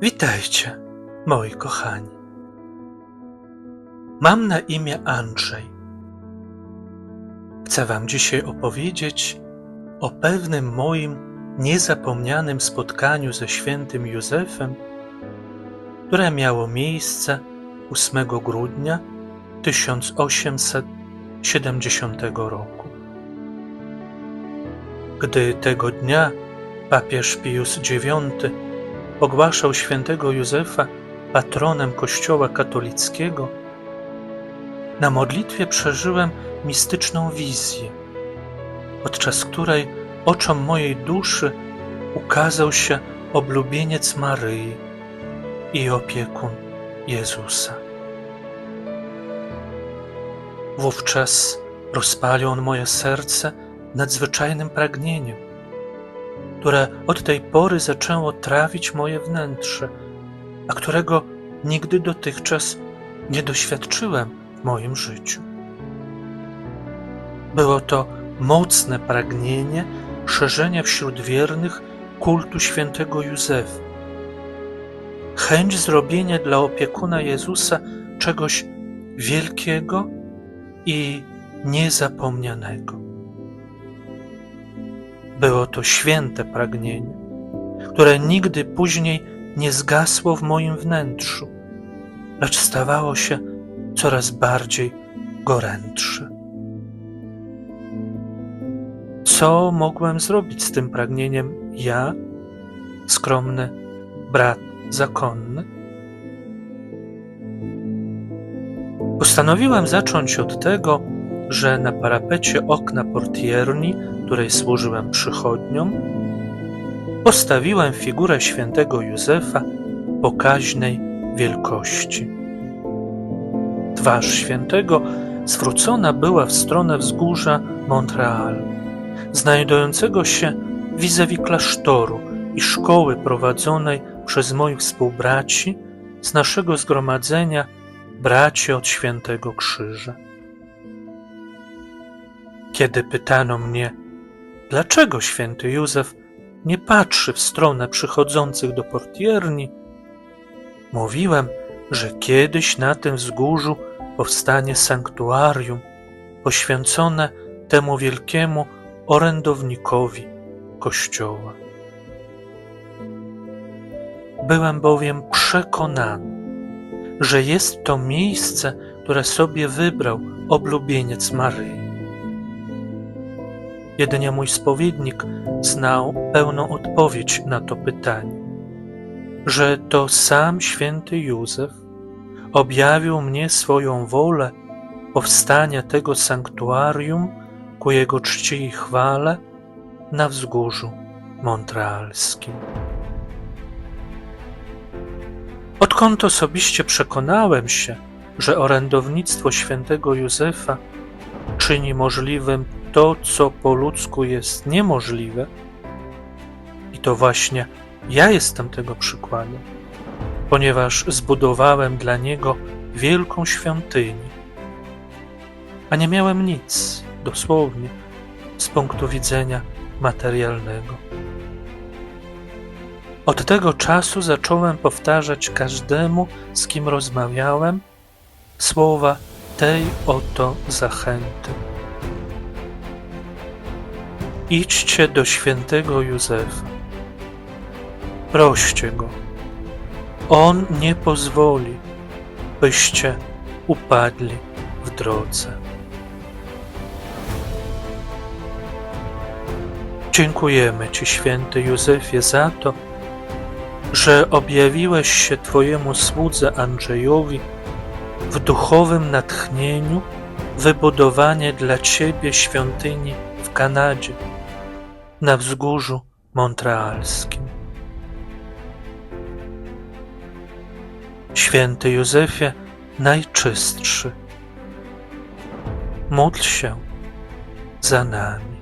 Witajcie, moi kochani. Mam na imię Andrzej. Chcę Wam dzisiaj opowiedzieć o pewnym moim niezapomnianym spotkaniu ze świętym Józefem, które miało miejsce 8 grudnia 1870 roku. Gdy tego dnia papież Pius IX ogłaszał świętego Józefa patronem Kościoła katolickiego, na modlitwie przeżyłem mistyczną wizję, podczas której oczom mojej duszy ukazał się oblubieniec Maryi i opiekun Jezusa. Wówczas rozpalił on moje serce nadzwyczajnym pragnieniem, które od tej pory zaczęło trawić moje wnętrze, a którego nigdy dotychczas nie doświadczyłem w moim życiu. Było to mocne pragnienie szerzenia wśród wiernych kultu świętego Józefa. Chęć zrobienia dla opiekuna Jezusa czegoś wielkiego i niezapomnianego. Było to święte pragnienie, które nigdy później nie zgasło w moim wnętrzu, lecz stawało się coraz bardziej gorętsze. Co mogłem zrobić z tym pragnieniem ja, skromny brat zakonny? Postanowiłem zacząć od tego, że na parapecie okna portierni, której służyłem przychodniom, postawiłem figurę świętego Józefa pokaźnej wielkości. Twarz świętego zwrócona była w stronę wzgórza Montreal, znajdującego się vis-a-vis klasztoru i szkoły prowadzonej przez moich współbraci z naszego zgromadzenia braci od Świętego Krzyża. Kiedy pytano mnie, dlaczego święty Józef nie patrzy w stronę przychodzących do portierni, mówiłem, że kiedyś na tym wzgórzu powstanie sanktuarium poświęcone temu wielkiemu orędownikowi Kościoła. Byłem bowiem przekonany, że jest to miejsce, które sobie wybrał oblubieniec Maryi. Jedynie mój spowiednik znał pełną odpowiedź na to pytanie, że to sam święty Józef objawił mnie swoją wolę powstania tego sanktuarium ku jego czci i chwale na wzgórzu montrealskim. Odkąd osobiście przekonałem się, że orędownictwo świętego Józefa czyni możliwym to, co po ludzku jest niemożliwe, i to właśnie ja jestem tego przykładem, ponieważ zbudowałem dla niego wielką świątynię, a nie miałem nic, dosłownie, z punktu widzenia materialnego. Od tego czasu zacząłem powtarzać każdemu, z kim rozmawiałem, słowa tej oto zachęty. Idźcie do świętego Józefa. Proście go. On nie pozwoli, byście upadli w drodze. Dziękujemy Ci, święty Józefie, za to, że objawiłeś się Twojemu słudze Andrzejowi w duchowym natchnieniu wybudowanie dla Ciebie świątyni w Kanadzie, na wzgórzu montrealskim. Święty Józefie Najczystszy, módl się za nami.